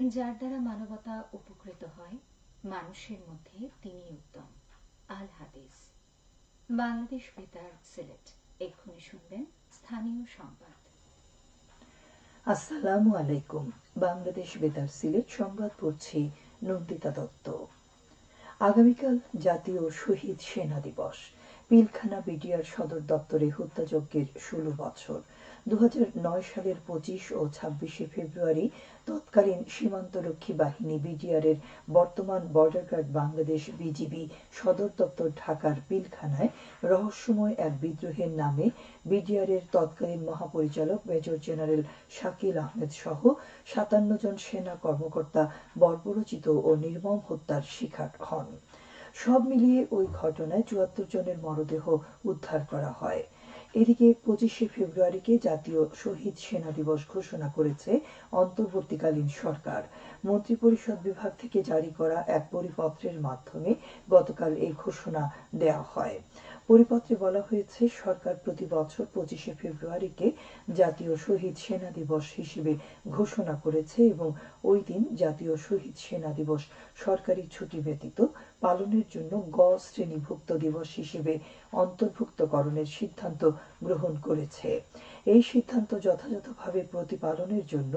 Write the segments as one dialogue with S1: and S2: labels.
S1: যার দ্বারা মানবতা উপকৃত হয়, মানুষের মধ্যে তিনি উত্তম। আল হাদিস। বাংলাদেশ বেতার সিলেট। এক্ষুনি শুনবেন স্থানীয় সংবাদ।
S2: আসসালামু আলাইকুম। বাংলাদেশ বেতার সিলেট সংবাদ পড়ছি নন্দিতা দত্ত। আগামীকাল জাতীয় শহীদ সেনা দিবস। পিলখানা বিডিআর সদর দপ্তরে হত্যাযজ্ঞের ষোলো বছর। দু হাজার নয় সালের পঁচিশ ও ছাব্বিশে ফেব্রুয়ারি তৎকালীন সীমান্তরক্ষী বাহিনী বিডিআর এর বর্তমান বর্ডার গার্ড বাংলাদেশ বিজিবি সদর দপ্তর ঢাকার পিলখানায় রহস্যময় এক বিদ্রোহের নামে বিডিআর এর তৎকালীন মহাপরিচালক মেজর জেনারেল শাকিল আহমেদ সহ সাতান্ন জন সেনা কর্মকর্তা বর্বরচিত ও নির্মম হত্যার শিকার হন। সব মিলিয়ে ওই ঘটনায় চুয়াত্তর জনের মরদেহ উদ্ধার করা হয়। এদিকে পঁচিশে ফেব্রুয়ারিকে জাতীয় শহীদ সেনা দিবস ঘোষণা করেছে অন্তর্বর্তীকালীন সরকার। মন্ত্রিপরিষদ বিভাগ থেকে জারি করা এক পরিপত্রের মাধ্যমে গতকাল এই ঘোষণা দেওয়া হয়। পরিপত্রে বলা হয়েছে, সরকার প্রতি বছর পঁচিশে ফেব্রুয়ারিকে জাতীয় শহীদ সেনা দিবস হিসেবে ঘোষণা করেছে এবং ওই দিন জাতীয় শহীদ সেনা দিবস। সরকারি ছুটি ব্যতীত পালনের জন্য গ শ্রেণীভুক্ত দিবস হিসেবে অন্তর্ভুক্তকরণের সিদ্ধান্ত গ্রহণ করেছে। এই সিদ্ধান্ত যথাযথভাবে প্রতিপালনের জন্য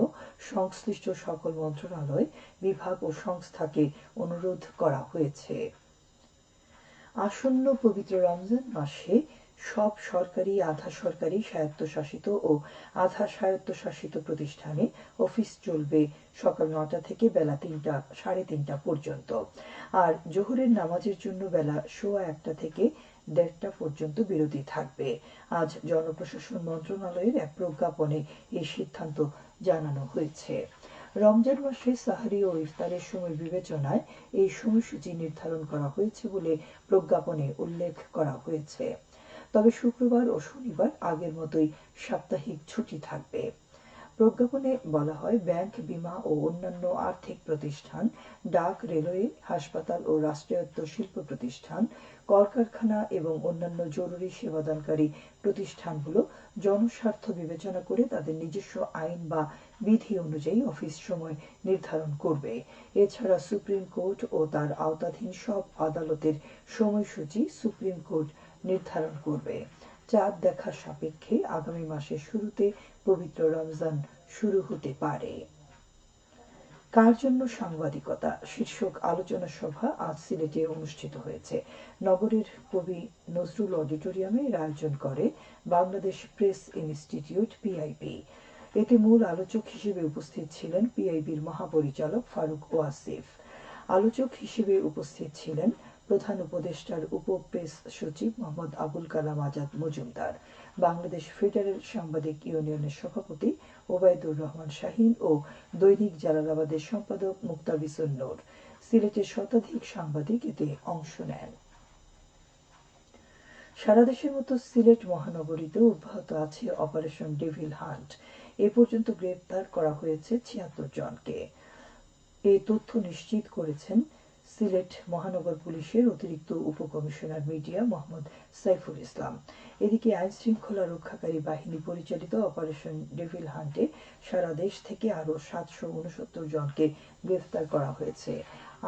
S2: সংশ্লিষ্ট সকল মন্ত্রণালয়, বিভাগ ও সংস্থাকে অনুরোধ করা হয়েছে। আসন্ন পবিত্র রমজান মাসে সব সরকারি, আধা সরকারি স্বায়ত্তশাসিত ও আধা স্বায়ত্তশাসিত প্রতিষ্ঠানে অফিস চলবে সকাল নটা থেকে বেলা তিনটা, সাড়ে তিনটা পর্যন্ত। আর জোহরের নামাজের জন্য বেলা সোয়া একটা থেকে দেড়টা পর্যন্ত বিরতি থাকবে। আজ জনপ্রশাসন মন্ত্রণালয়ের এক প্রজ্ঞাপনে এই সিদ্ধান্ত জানানো হয়েছে। রমজান মাসে সাহারি ও ইফতারের সময় বিবেচনায় এই সময়সূচি নির্ধারণ করা হয়েছে বলে প্রজ্ঞাপনে উল্লেখ করা হয়েছে। তবে শুক্রবার ও শনিবার আগের মতোই সাপ্তাহিক ছুটি থাকবে। প্রজ্ঞাপনে বলা হয়, ব্যাংক বিমা ও অন্যান্য আর্থিক প্রতিষ্ঠান, ডাক, রেলওয়ে, হাসপাতাল ও রাষ্ট্রায়ত্ত শিল্প প্রতিষ্ঠান, কলকারখানা এবং অন্যান্য জরুরি সেবাদানকারী প্রতিষ্ঠানগুলো জনস্বার্থ বিবেচনা করে তাদের নিজস্ব আইন বা বিধি অনুযায়ী অফিস সময় নির্ধারণ করবে। এছাড়া সুপ্রিম কোর্ট ও তার আওতাধীন সব আদালতের সময়সূচি সুপ্রিম কোর্ট নির্ধারণ করবে। চাঁদ দেখার সাপেক্ষে আগামী মাসের শুরুতে পবিত্র রমজান শুরু হতে পারে। কার জন্য সাংবাদিকতা? শীর্ষক আলোচনা সভা আজ সিলেটে অনুষ্ঠিত হয়েছে। নগরের কবি নজরুল অডিটোরিয়ামে এর আয়োজন করে বাংলাদেশ প্রেস ইনস্টিটিউট পিআইবি এতে মূল আলোচক হিসেবে উপস্থিত ছিলেন পিআইবির মহাপরিচালক ফারুক ওয়াসিফ। আলোচক হিসেবে উপস্থিত ছিলেন প্রধান উপদেষ্টার উপপ্রেস সচিব মোহাম্মদ আবুল কালাম আজাদ মজুমদার, বাংলাদেশ ফেডারেল সাংবাদিক ইউনিয়নের সভাপতি ওবায়দুর রহমান শাহিন ও দৈনিক জালালাবাদের সম্পাদক মুক্তাবিসুল নূর। সিলেটের শতাধিক সাংবাদিক এতে অংশ নেন। সারা দেশের মতো সিলেট মহানগরীতে অব্যাহত আছে অপারেশন ডেভিল হান্ট। এ পর্যন্ত গ্রেপ্তার করা হয়েছে ছিয়াত্তর জনকে। এই তথ্য নিশ্চিত করেছেন সিলেট মহানগর পুলিশের অতিরিক্ত উপকমিশনার মিডিয়া মোহাম্মদ সাইফুল ইসলাম। এদিকে আইন শৃঙ্খলা রক্ষাকারী বাহিনী পরিচালিত অপারেশন ডেভিল হান্টে সারা দেশ থেকে আরও সাতশো উনসত্তর জনকে গ্রেফতার করা হয়েছে।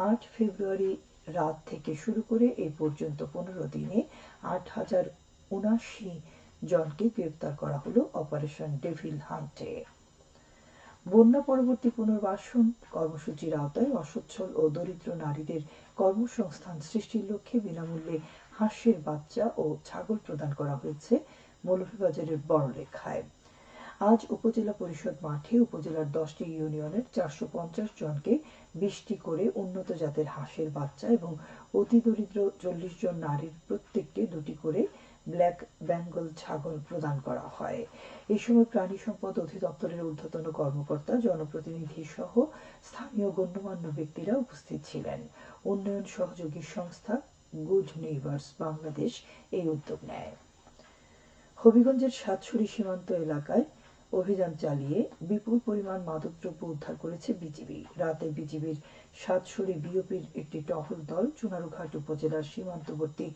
S2: আট ফেব্রুয়ারি রাত থেকে শুরু করে এই পর্যন্ত পনেরো দিনে আট হাজার উনাশি জনকে গ্রেফতার করা হলো অপারেশন ডেভিল হান্টে। বন্যা পরবর্তী পুনর্বাসন কর্মসূচির আওতায় অসচ্ছল ও দরিদ্র নারীদের কর্মসংস্থান সৃষ্টির লক্ষ্যে বিনামূল্যে হাঁসের বাচ্চা ও ছাগল প্রদান করা হয়েছে মৌলভীবাজারের বড়লেখায়। আজ উপজেলা পরিষদ মাঠে উপজেলার দশটি ইউনিয়নের চারশো পঞ্চাশ জনকে বিশটি করে উন্নত জাতের হাঁসের বাচ্চা এবং অতি দরিদ্র চল্লিশ জন নারীর প্রত্যেককে ব্ল্যাক বেঙ্গল ছাগল প্রদান করা হয়। এই সময় প্রাণী সম্পদ অধিদপ্তরের ঊর্ধ্বতন কর্মকর্তা, জনপ্রতিনিধি সহ স্থানীয় গণ্যমান্য ব্যক্তিরা উপস্থিত ছিলেন। উন্নয়ন সহযোগী সংস্থা গুড নেইবার্স বাংলাদেশ এই উদ্যোগ নেয়। হবিগঞ্জের সাতছড়ি সীমান্ত এলাকায় অভিযান চালিয়ে বিপুল পরিমাণ মাদকদ্রব্য উদ্ধার করেছে বিজিবি। রাতে বিজিবির সাতছড়ি বিওপির একটি টহল দল চুনারুঘাট উপজেলার সীমান্তবর্তী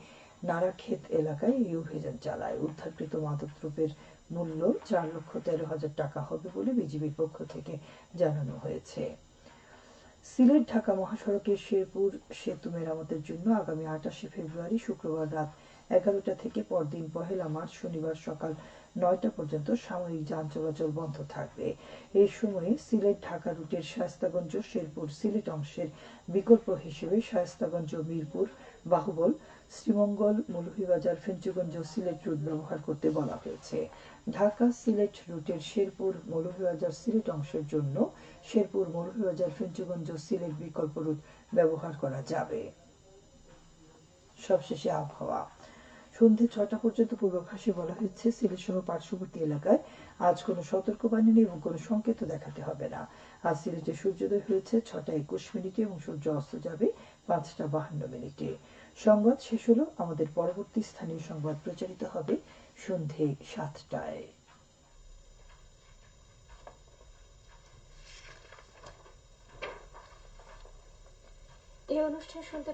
S2: নারাক্ষেত এলাকায় এই অভিযান চালায়। উদ্ধারকৃত মাদকদ্রব্যের মূল্য চার লক্ষ তেরো হাজার টাকা হবে বলে বিজিবির পক্ষ থেকে জানানো হয়েছে। সিলেট ঢাকা মহাসড়কের শেরপুর সেতু মেরামতের জন্য আগামী আটাশে ফেব্রুয়ারি শুক্রবার রাত এগারোটা থেকে পরদিন পহেলা মার্চ, শনিবার সকাল নয়টা পর্যন্ত সাময়িক যান চলাচল বন্ধ থাকবে। এই সময়ে সিলেট, ঢাকা রুটের শায়স্তাগঞ্জ, শেরপুর, সিলেট অংশের বিকল্প হিসেবে শায়স্তাগঞ্জ, মিরপুর, বাহুবল, শ্রীমঙ্গল, মৌলভীবাজার, ফেঞ্চুগঞ্জ সিলেট রুট ব্যবহার করতে বলা হয়েছে। ঢাকা, সিলেট রুটের শেরপুর, মৌলভীবাজার, সিলেট অংশের জন্য শেরপুর, মৌলভীবাজার, ফেঞ্চুগঞ্জ সিলেট বিকল্প রুট ব্যবহার করা যাবে। সবশেষে আবহাওয়া। সন্ধে ছটা পর্যন্ত পূর্বাভাসে বলা হয়েছে সিলেট সহ পার্শ্ববর্তী এলাকায়। আজ কোনো সতর্কবাণী নেই এবং কোনো সংকেত দেখাতে হবে না। আজ সিলেটে সূর্যোদয় হয়েছে, ছটা একুশ মিনিটে এবং সূর্য অস্ত যাবে পাঁচটা বাহান্ন মিনিটে। সংবাদ শেষ হলো, আমাদের পরবর্তী স্থানীয় সংবাদ প্রচারিত হবে সন্ধে সাতটায়।
S1: এই অনুষ্ঠান শুনতে